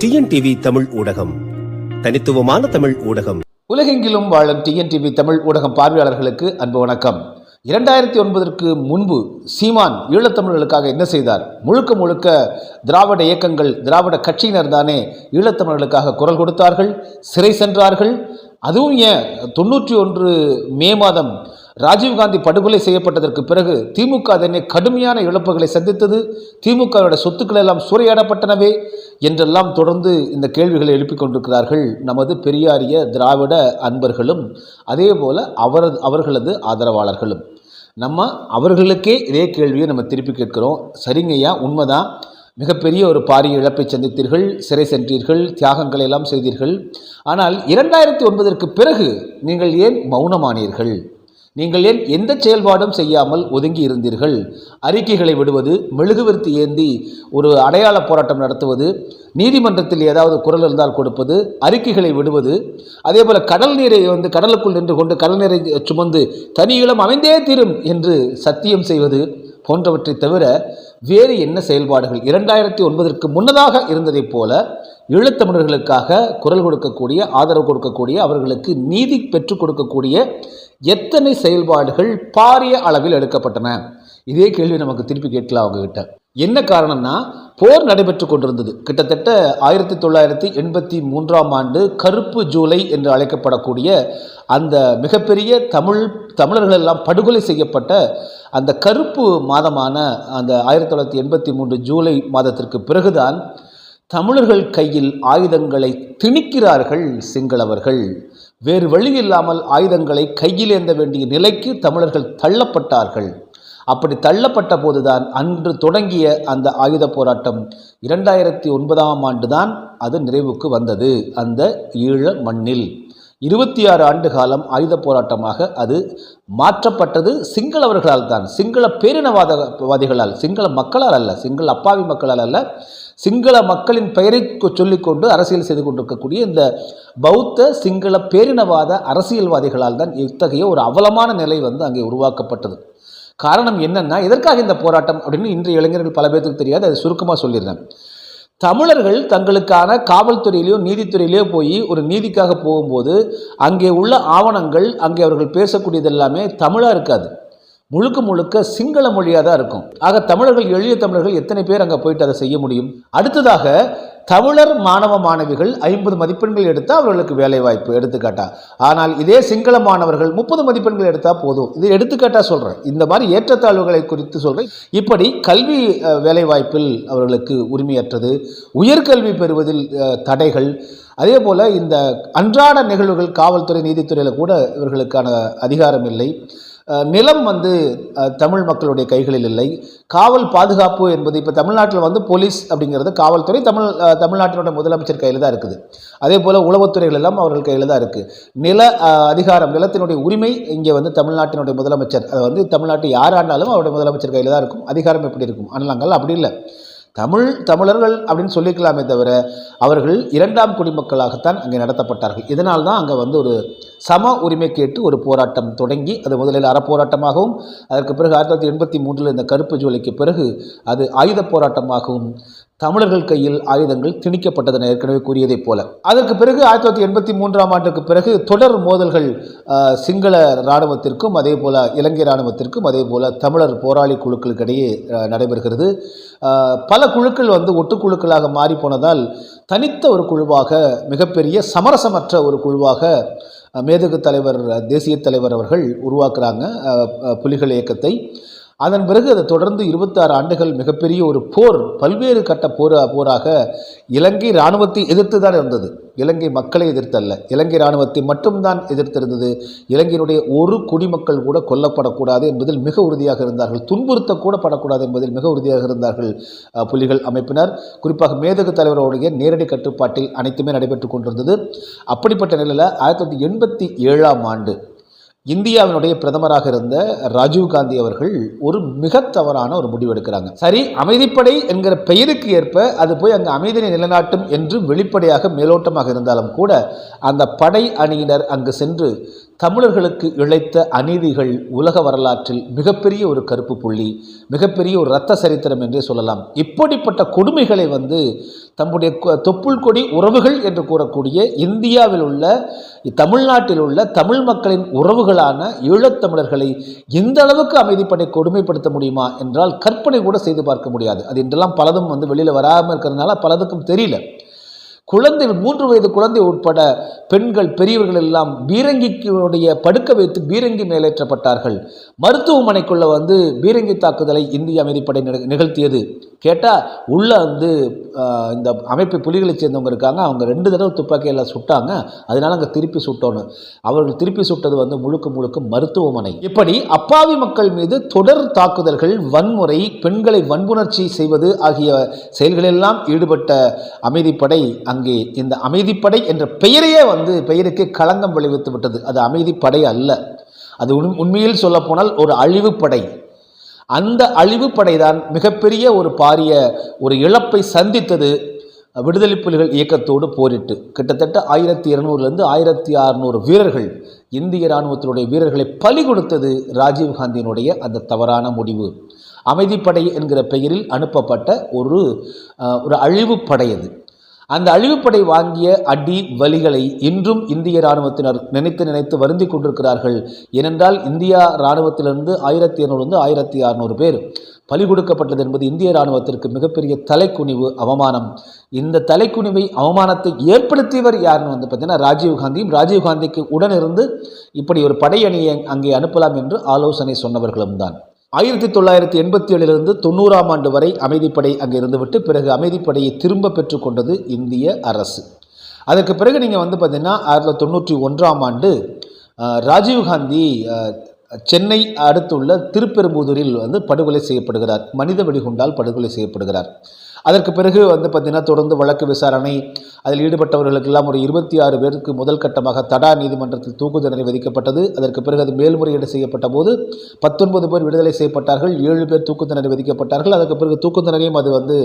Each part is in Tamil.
டிஎன்டிவி தமிழ் ஊடகம். தனித்துவமான தமிழ் ஊடகம். உலகெங்கிலும் வாழும் டிஎன்டிவி தமிழ் ஊடகம் பார்வையாளர்களுக்கு அன்பு வணக்கம். இரண்டாயிரத்தி ஒன்பதற்கு முன்பு சீமான் ஈழத்தமிழர்களுக்காக என்ன செய்தார்? முழுக்க முழுக்க திராவிட இயக்கங்கள் திராவிட கட்சியினர் தானே ஈழத்தமிழர்களுக்காக குரல் கொடுத்தார்கள் சிறை சென்றார்கள். அதுவும் ஏன்? தொண்ணூற்றி ஒன்று மே மாதம் ராஜீவ்காந்தி படுகொலை செய்யப்பட்டதற்கு பிறகு திமுக அதனை கடுமையான இழப்புகளை சந்தித்தது. திமுகவோட சொத்துக்கள் எல்லாம் சூறையாடப்பட்டனவே என்றெல்லாம் தொடர்ந்து இந்த கேள்விகளை எழுப்பிக் கொண்டிருக்கிறார்கள் நமது பெரியாரிய திராவிட அன்பர்களும் அதே போல அவரது அவர்களது ஆதரவாளர்களும். நம்ம அவர்களுக்கே இதே கேள்வியை நம்ம திருப்பி கேட்கிறோம். சரிங்கய்யா உண்மைதான் மிகப்பெரிய ஒரு பாரிய இழப்பை சந்தித்தீர்கள் சிறை சென்றீர்கள் தியாகங்களை எல்லாம் செய்தீர்கள். ஆனால் இரண்டாயிரத்தி ஒன்பதற்கு பிறகு நீங்கள் ஏன் மௌனமானீர்கள்? நீங்கள் ஏன் எந்த செயல்பாடும் செய்யாமல் ஒதுங்கி இருந்தீர்கள்? அறிக்கைகளை விடுவது மெழுகுவர்த்தி ஏந்தி ஒரு அடையாள போராட்டம் நடத்துவது நீதிமன்றத்தில் ஏதாவது குரல் இருந்தால் கொடுப்பது அறிக்கைகளை விடுவது அதே போல் கடல் நீரை வந்து கடலுக்குள் நின்று கொண்டு கடல் நீரை சுமந்து தனியிலும் அமைந்தே தீரும் என்று சத்தியம் செய்வது போன்றவற்றை தவிர வேறு என்ன செயல்பாடுகள்? இரண்டாயிரத்தி ஒன்பதற்கு முன்னதாக இருந்ததைப் போல ஈழத்தமிழர்களுக்காக குரல் கொடுக்கக்கூடிய ஆதரவு கொடுக்கக்கூடிய அவர்களுக்கு நீதி பெற்றுக் கொடுக்கக்கூடிய எத்தனை செயல்பாடுகள் பாரிய அளவில் எடுக்கப்பட்டன? இதே கேள்வி நமக்கு திருப்பி கேட்கலாம் அவங்ககிட்ட. என்ன காரணம்னா போர் நடைபெற்று கொண்டிருந்தது. கிட்டத்தட்ட ஆயிரத்தி தொள்ளாயிரத்தி எண்பத்தி மூன்றாம் ஆண்டு கருப்பு ஜூலை என்று அழைக்கப்படக்கூடிய அந்த மிகப்பெரிய தமிழ் தமிழர்கள் எல்லாம் படுகொலை செய்யப்பட்ட அந்த கருப்பு மாதமான அந்த ஆயிரத்தி தொள்ளாயிரத்தி எண்பத்தி மூன்று ஜூலை மாதத்திற்கு பிறகுதான் தமிழர்கள் கையில் ஆயுதங்களை திணிக்கிறார்கள் சிங்களவர்கள். வேறு வழி இல்லாமல் ஆயுதங்களை கையில் ஏந்த வேண்டிய நிலைக்கு தமிழர்கள் தள்ளப்பட்டார்கள். அப்படி தள்ளப்பட்ட போதுதான் அன்று தொடங்கிய அந்த ஆயுத போராட்டம் இரண்டாயிரத்தி ஒன்பதாம் ஆண்டு தான் அது நிறைவுக்கு வந்தது அந்த ஈழ மண்ணில். இருபத்தி ஆறு ஆண்டு காலம் ஆயுத போராட்டமாக அது மாற்றப்பட்டது சிங்களவர்களால் தான் சிங்கள பேரினவாதவாதிகளால் சிங்கள மக்களால் அல்ல சிங்கள அப்பாவி மக்களால் அல்ல சிங்கள மக்களின் பெயரை சொல்லிக்கொண்டு அரசியல் செய்து கொண்டிருக்கக்கூடிய இந்த பௌத்த சிங்கள பேரினவாத அரசியல்வாதிகளால் தான் இத்தகைய ஒரு அவலமான நிலை வந்து அங்கே உருவாக்கப்பட்டது. காரணம் என்னென்னா எதற்காக இந்த போராட்டம் அப்படின்னு இன்றைய இளைஞர்கள் பல பேருக்கு தெரியாது அதை சுருக்கமாக சொல்லிடுறேன். தமிழர்கள் தங்களுக்கான காவல்துறையிலையோ நீதித்துறையிலையோ போய் ஒரு நீதிக்காக போகும்போது அங்கே உள்ள ஆவணங்கள் அங்கே அவர்கள் பேசக்கூடியது எல்லாமே தமிழாக இருக்காது. முழுக்க முழுக்க சிங்கள மொழியாக தான் இருக்கும். ஆக தமிழர்கள் எளிய தமிழர்கள் எத்தனை பேர் அங்கே போயிட்டு அதை செய்ய முடியும்? அடுத்ததாக தமிழர் மாணவ மாணவிகள் ஐம்பது மதிப்பெண்கள் எடுத்தால் அவர்களுக்கு வேலை வாய்ப்பு எடுத்துக்காட்டா. ஆனால் இதே சிங்கள மாணவர்கள் முப்பது மதிப்பெண்கள் எடுத்தால் போதும். இது எடுத்துக்காட்டா சொல்கிறேன் இந்த மாதிரி ஏற்றத்தாழ்வுகளை குறித்து சொல்கிறேன் இப்படி கல்வி வேலைவாய்ப்பில் வேலை வாய்ப்பில் அவர்களுக்கு உரிமையற்றது. உயர்கல்வி பெறுவதில் தடைகள். அதே போல் இந்த அன்றாட நிகழ்வுகள் காவல்துறை நீதித்துறையில் கூட இவர்களுக்கான அதிகாரம் இல்லை. நிலம் வந்து தமிழ் மக்களுடைய கைகளில் இல்லை. காவல் பாதுகாப்பு என்பது இப்போ தமிழ்நாட்டில் வந்து போலீஸ் அப்படிங்கிறது காவல்துறை தமிழ் தமிழ்நாட்டினுடைய முதலமைச்சர் கையில் தான் இருக்குது. அதே போல் உளவுத்துறைகள் எல்லாம் அவர்கள் கையில் தான் இருக்குது நில அதிகாரம் நிலத்தினுடைய உரிமை இங்கே வந்து தமிழ்நாட்டினுடைய முதலமைச்சர் அது வந்து தமிழ்நாட்டு யார் ஆண்டாலும் அவருடைய முதலமைச்சர் கையில் தான் இருக்கும். அதிகாரம் எப்படி இருக்கும்? ஆனால் நாங்கள் அப்படி இல்லை. தமிழ் தமிழர்கள் அப்படின்னு சொல்லிக்கலாமே தவிர அவர்கள் இரண்டாம் குடிமக்களாகத்தான் அங்கே நடத்தப்பட்டார்கள். இதனால் தான் அங்கே வந்து ஒரு சம உரிமை கேட்டு ஒரு போராட்டம் தொடங்கி அது முதலில் அறப்போராட்டமாகவும் அதற்கு பிறகு ஆயிரத்தி தொள்ளாயிரத்தி எண்பத்தி மூன்றில் இந்த கருப்பு ஜூலைக்கு பிறகு அது ஆயுத போராட்டமாகவும் தமிழர்கள் கையில் ஆயுதங்கள் திணிக்கப்பட்டதென ஏற்கனவே கூறியதைப் போல. அதற்கு பிறகு ஆயிரத்தி தொள்ளாயிரத்தி எண்பத்தி மூன்றாம் ஆண்டுக்கு பிறகு தொடர் மோதல்கள் சிங்கள இராணுவத்திற்கும் அதே போல் இலங்கை இராணுவத்திற்கும் அதே போல் தமிழர் போராளி குழுக்களுக்கிடையே நடைபெறுகிறது. பல குழுக்கள் வந்து ஒட்டுக்குழுக்களாக மாறி போனதால் தனித்த ஒரு குழுவாக மிகப்பெரிய சமரசமற்ற ஒரு குழுவாக மேதகு தலைவர் தேசிய தலைவர் அவர்கள் உருவாக்குறாங்க புலிகள் இயக்கத்தை. அதன் பிறகு அதை தொடர்ந்து இருபத்தாறு ஆண்டுகள் மிகப்பெரிய ஒரு போர் பல்வேறு கட்ட போர் போராக இலங்கை இராணுவத்தை எதிர்த்து தான் இருந்தது. இலங்கை மக்களை எதிர்த்தல்ல. இலங்கை இராணுவத்தை மட்டும்தான் எதிர்த்திருந்தது. இலங்கையினுடைய ஒரு குடிமக்கள் கூட கொல்லப்படக்கூடாது என்பதில் மிக உறுதியாக இருந்தார்கள். துன்புறுத்தக்கூட படக்கூடாது என்பதில் மிக உறுதியாக இருந்தார்கள் புலிகள் அமைப்பினர். குறிப்பாக மேதகு தலைவருடைய நேரடி கட்டுப்பாட்டில் அனைத்துமே நடைபெற்று கொண்டிருந்தது. அப்படிப்பட்ட நிலையில் ஆயிரத்தி தொள்ளாயிரத்தி எண்பத்தி ஏழாம் ஆண்டு இந்தியாவினுடைய பிரதமராக இருந்த ராஜீவ் காந்தி அவர்கள் ஒரு மிக தவறான ஒரு முடிவு எடுக்கிறாங்க. சரி அமைதிப்படை என்கிற பெயருக்கு ஏற்ப அது போய் அங்கே அமைதியை நிலைநாட்டும் என்று வெளிப்படையாக மேலோட்டமாக இருந்தாலும் கூட அந்த படை அணியினர் அங்கு சென்று தமிழர்களுக்கு இழைத்த அநீதிகள் உலக வரலாற்றில் மிகப்பெரிய ஒரு கருப்பு புள்ளி மிகப்பெரிய ஒரு இரத்த சரித்திரம் என்றே சொல்லலாம். இப்படிப்பட்ட கொடுமைகளை வந்து தம்முடைய தொப்புள் கொடி உறவுகள் என்று கூறக்கூடிய இந்தியாவில் உள்ள தமிழ்நாட்டில் உள்ள தமிழ் மக்களின் உறவுகளான ஈழத்தமிழர்களை இந்த அளவுக்கு அமைதிப்படை கொடுமைப்படுத்த முடியுமா என்றால் கற்பனை கூட செய்து பார்க்க முடியாது. அது இன்றெல்லாம் பலதும் வந்து வெளியில் வராமல் இருக்கிறதுனால பலதுக்கும் தெரியல. குழந்தை மூன்று வயது குழந்தை உட்பட பெண்கள் பெரியவர்கள் எல்லாம் பீரங்கிக்குடைய படுக்க வைத்து பீரங்கி மேலேற்றப்பட்டார்கள். மருத்துவமனைக்குள்ள வந்து பீரங்கி தாக்குதலை இந்திய அமைதிப்படை நிகழ்த்தியது. கேட்டால் உள்ள வந்து இந்த அமைப்பு புலிகளை சேர்ந்தவங்க இருக்காங்க. அவங்க ரெண்டு தடவை துப்பாக்கியில் சுட்டாங்க. அதனால அங்கே திருப்பி சுட்டோன்னு. அவர்கள் திருப்பி சுட்டது வந்து முழுக்க முழுக்க மருத்துவமனை. இப்படி அப்பாவி மக்கள் மீது தொடர் தாக்குதல்கள் வன்முறை பெண்களை வன்புணர்ச்சி செய்வது ஆகிய செயல்களெல்லாம் ஈடுபட்ட அமைதிப்படை அங்கே இந்த அமைதிப்படை என்ற பெயரையே வந்து பெயருக்கு களங்கம் விளைவித்து விட்டது. அது அமைதிப்படை அல்ல. அது உண்- உண்மையில் சொல்லப்போனால் ஒரு அழிவுப்படை. அந்த அழிவுப்படை தான் மிகப்பெரிய ஒரு பாரிய ஒரு இழப்பை சந்தித்தது விடுதலை புலிகள் இயக்கத்தோடு போரிட்டு. கிட்டத்தட்ட ஆயிரத்தி இருநூறுலேருந்து ஆயிரத்தி அறநூறு வீரர்கள் இந்திய இராணுவத்தினுடைய வீரர்களை பலி கொடுத்தது ராஜீவ்காந்தியினுடைய அந்த தவறான முடிவு. அமைதிப்படை என்கிற பெயரில் அனுப்பப்பட்ட ஒரு ஒரு அழிவுப்படை அது. அந்த அழிவுப்படை வாங்கிய அடி வலிகளை இன்றும் இந்திய இராணுவத்தினர் நினைத்து நினைத்து வருந்தி கொண்டிருக்கிறார்கள். ஏனென்றால் இந்தியா இராணுவத்திலிருந்து ஆயிரத்தி இருநூறுலேருந்து ஆயிரத்தி அறநூறு பேர் பலி கொடுக்கப்பட்டது என்பது இந்திய இராணுவத்திற்கு மிகப்பெரிய தலைக்குனிவு அவமானம். இந்த தலைக்குனிவை அவமானத்தை ஏற்படுத்தியவர் யாருன்னு வந்து பார்த்தீங்கன்னா ராஜீவ்காந்தியும் ராஜீவ்காந்திக்கு உடனிருந்து இப்படி ஒரு படையணியை அங்கே அனுப்பலாம் என்று ஆலோசனை சொன்னவர்களும் தான் ஆயிரத்தி தொள்ளாயிரத்தி எண்பத்தி ஏழிலிருந்து தொண்ணூறாம் ஆண்டு வரை அமைதிப்படை அங்கே இருந்துவிட்டு பிறகு அமைதிப்படையை திரும்ப பெற்றுக்கொண்டது இந்திய அரசு. அதற்கு பிறகு நீங்கள் வந்து பார்த்தீங்கன்னா ஆயிரத்தி தொள்ளாயிரத்தி தொண்ணூற்றி ஒன்றாம் ஆண்டு ராஜீவ்காந்தி சென்னை அடுத்துள்ள திருப்பெரும்புதூரில் வந்து படுகொலை செய்யப்படுகிறார். மனித வெடிகுண்டால் படுகொலை செய்யப்படுகிறார். அதற்கு பிறகு வந்து பார்த்திங்கன்னா தொடர்ந்து வழக்கு விசாரணை அதில் ஈடுபட்டவர்களுக்கெல்லாம் ஒரு இருபத்தி ஆறு பேருக்கு முதல் கட்டமாக தடா நீதிமன்றத்தில் தூக்கு தண்டனை விதிக்கப்பட்டது. அதற்கு பிறகு அது மேல்முறையீடு செய்யப்பட்ட போது பத்தொன்பது பேர் விடுதலை செய்யப்பட்டார்கள். ஏழு பேர் தூக்கு தண்டனை விதிக்கப்பட்டார்கள். அதற்கு பிறகு தூக்கு தண்டனையும் அது வந்து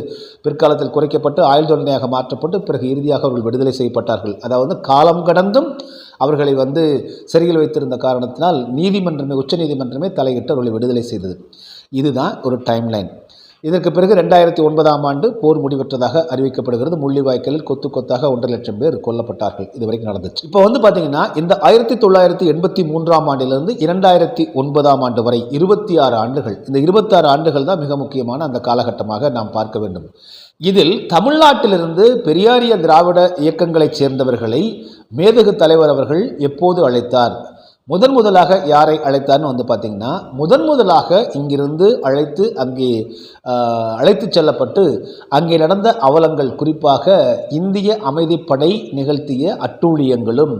பிற்காலத்தில் குறைக்கப்பட்டு ஆயுள் தண்டனையாக மாற்றப்பட்டு பிறகு இறுதியாக அவர்கள் விடுதலை செய்யப்பட்டார்கள். அதாவது காலம் கடந்தும் அவர்களை வந்து சிறையில் வைத்திருந்த காரணத்தினால் நீதிமன்றமே உச்சநீதிமன்றமே தலையிட்டு அவர்களை விடுதலை செய்தது. இதுதான் ஒரு டைம்லைன் இதற்கு பிறகு ரெண்டாயிரத்தி ஒன்பதாம் ஆண்டு போர் முடிவற்றதாக அறிவிக்கப்படுகிறது. முள்ளிவாய்க்கலில் கொத்து கொத்தாக ஒன்றரை லட்சம் பேர் கொல்லப்பட்டார்கள். இதுவரைக்கும் நடந்துச்சு. இப்போ வந்து பார்த்தீங்கன்னா இந்த ஆயிரத்தி தொள்ளாயிரத்தி எண்பத்தி மூன்றாம் ஆண்டிலிருந்து இரண்டாயிரத்தி ஒன்பதாம் ஆண்டு வரை இருபத்தி ஆறு ஆண்டுகள். இந்த இருபத்தாறு ஆண்டுகள் தான் மிக முக்கியமான அந்த காலகட்டமாக நாம் பார்க்க வேண்டும். இதில் தமிழ்நாட்டிலிருந்து பெரியாரிய திராவிட இயக்கங்களைச் சேர்ந்தவர்களை மேதகு தலைவர் அவர்கள் எப்போது அழைத்தார்? முதன் முதலாக யாரை அழைத்தார்னு வந்து பார்த்தீங்கன்னா முதன் முதலாக இங்கிருந்து அழைத்து அங்கே அழைத்து செல்லப்பட்டு அங்கே நடந்த அவலங்கள் குறிப்பாக இந்திய அமைதிப்படை நிகழ்த்திய அட்டூழியங்களும்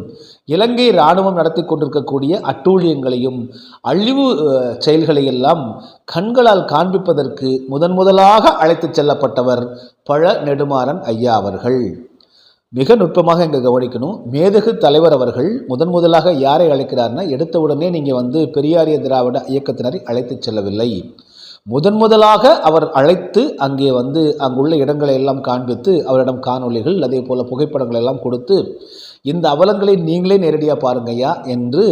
இலங்கை இராணுவம் நடத்தி கொண்டிருக்கக்கூடிய அட்டூழியங்களையும் அழிவு அஹ், செயல்களையெல்லாம் கண்களால் காண்பிப்பதற்கு முதன் முதலாக அழைத்து செல்லப்பட்டவர் பழ நெடுமாறன் ஐயா அவர்கள். மிக நுட்பமாக இங்கே கவனிக்கணும். மேதகு தலைவர் அவர்கள் முதன் முதலாக யாரை அழைக்கிறார்னா எடுத்த உடனே நீங்கள் வந்து பெரியாரிய திராவிட இயக்கத்தினரை அழைத்து செல்லவில்லை. முதன் முதலாக அவர் அழைத்து அங்கே வந்து அங்குள்ள இடங்களை எல்லாம் காண்பித்து அவரிடம் காணொளிகள் அதே போல் புகைப்படங்கள் எல்லாம் கொடுத்து இந்த அவலங்களை நீங்களே நேரடியாக பாருங்கய்யா என்று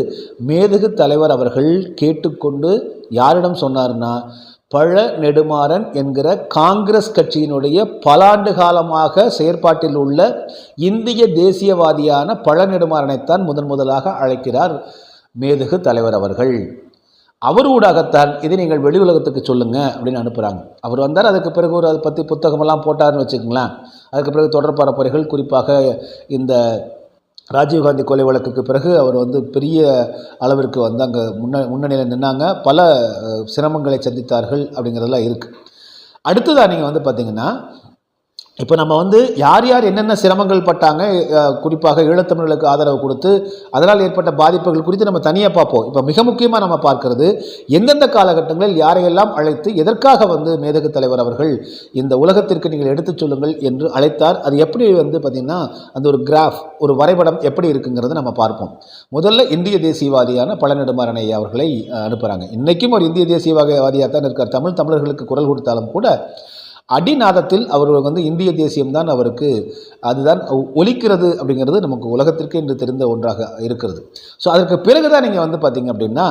மேதகு தலைவர் அவர்கள் கேட்டுக்கொண்டு யாரிடம் சொன்னார்னா பழ நெடுமாறன் என்கிற காங்கிரஸ் கட்சியினுடைய பலாண்டு காலமாக செயற்பாட்டில் உள்ள இந்திய தேசியவாதியான பழ நெடுமாறனைத்தான் முதன் முதலாக அழைக்கிறார் மேதகு தலைவர் அவர்கள். அவர் ஊடாகத்தான் இதை நீங்கள் வெளி உலகத்துக்கு சொல்லுங்க அப்படின்னு அனுப்புகிறாங்க அவர் வந்தார் அதுக்கு பிறகு ஒரு அதை பற்றி புத்தகமெல்லாம் போட்டார்னு வச்சுக்கோங்களேன். அதுக்கு பிறகு தொடர் பரப்புரைகள் குறிப்பாக இந்த ராஜீவ்காந்தி கொலை வழக்குக்கு பிறகு அவர் வந்து பெரிய அளவிற்கு வந்து அங்கே முன்ன முன்னணியில் நின்னாங்க. பல சிரமங்களை சந்தித்தார்கள் அப்படிங்கிறதெல்லாம் இருக்குது அடுத்ததாக நீங்கள் வந்து பார்த்தீங்கன்னா இப்போ நம்ம வந்து யார் யார் என்னென்ன சிரமங்கள் பட்டாங்க குறிப்பாக ஈழத்தமிழர்களுக்கு ஆதரவு கொடுத்து அதனால் ஏற்பட்ட பாதிப்புகள் குறித்து நம்ம தனியாக பார்ப்போம். இப்போ மிக முக்கியமாக நம்ம பார்க்கறது எந்தெந்த காலகட்டங்களில் யாரையெல்லாம் அழைத்து எதற்காக வந்து மேதகு தலைவர் அவர்கள் இந்த உலகத்திற்கு நீங்கள் எடுத்துச் சொல்லுங்கள் என்று அழைத்தார்? அது எப்படி வந்து பார்த்திங்கன்னா அந்த ஒரு கிராஃப் ஒரு வரைபடம் எப்படி இருக்குங்கிறத நம்ம பார்ப்போம். முதல்ல இந்திய தேசியவாதியான பழநெடுமாறன் ஐயா அவர்களை அனுப்புகிறாங்க இன்றைக்கும் ஒரு இந்திய தேசியவாதியாக தான் இருக்கார். தமிழ் தமிழர்களுக்கு குரல் கொடுத்தாலும் கூட அடிநாதத்தில் அவர் வந்து இந்திய தேசியம்தான் அவருக்கு அதுதான் ஒலிக்கிறது அப்படிங்கிறது நமக்கு உலகத்திற்கு இன்று தெரிந்த ஒன்றாக இருக்கிறது. ஸோ அதற்கு பிறகு தான் நீங்கள் வந்து பார்த்தீங்க அப்படின்னா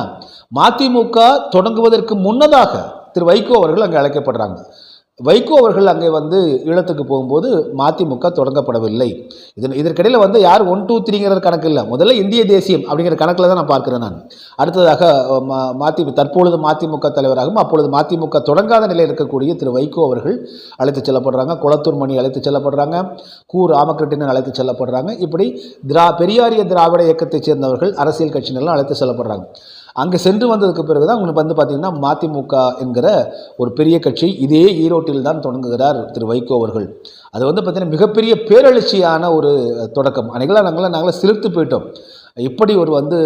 மதிமுக தொடங்குவதற்கு முன்னதாக திரு வைகோ அவர்கள் அங்கே அழைக்கப்படுறாங்க. வைகோ அவர்கள் அங்கே வந்து ஈழத்துக்கு போகும்போது மதிமுக தொடங்கப்படவில்லை. இதன் இதற்கிடையில் வந்து யார் ஒன் டூ த்ரீங்கிற கணக்கு இல்லை. முதல்ல இந்திய தேசியம் அப்படிங்கிற கணக்கில் தான் நான் பார்க்குறேன் நான். அடுத்ததாக ம- மதி தற்பொழுது மதிமுக தலைவராகவும் அப்பொழுது மதிமுக தொடங்காத நிலையில் இருக்கக்கூடிய திரு வைகோ அவர்கள் அழைத்து செல்லப்படுறாங்க. குளத்தூர் மணி அழைத்து செல்லப்படுறாங்க. கு ராமகிருஷ்ணன் அழைத்து செல்லப்படுறாங்க. இப்படி திரா பெரியாரிய திராவிட இயக்கத்தைச் சேர்ந்தவர்கள் அரசியல் கட்சியினரெல்லாம் அழைத்து செல்லப்படுறாங்க. அங்கே சென்று வந்ததுக்கு பிறகு தான் உங்களுக்கு வந்து பார்த்திங்கன்னா மதிமுக என்கிற ஒரு பெரிய கட்சி இதே ஈரோட்டில் தான் தொடங்குகிறார் திரு வைகோ அவர்கள். அது வந்து பார்த்திங்கன்னா மிகப்பெரிய பேரெழுச்சியான ஒரு தொடக்கம். அன்றைக்கெல்லாம் நாங்களாம் நாங்களாம் சிலிர்த்து போயிட்டோம். இப்படி ஒரு வந்து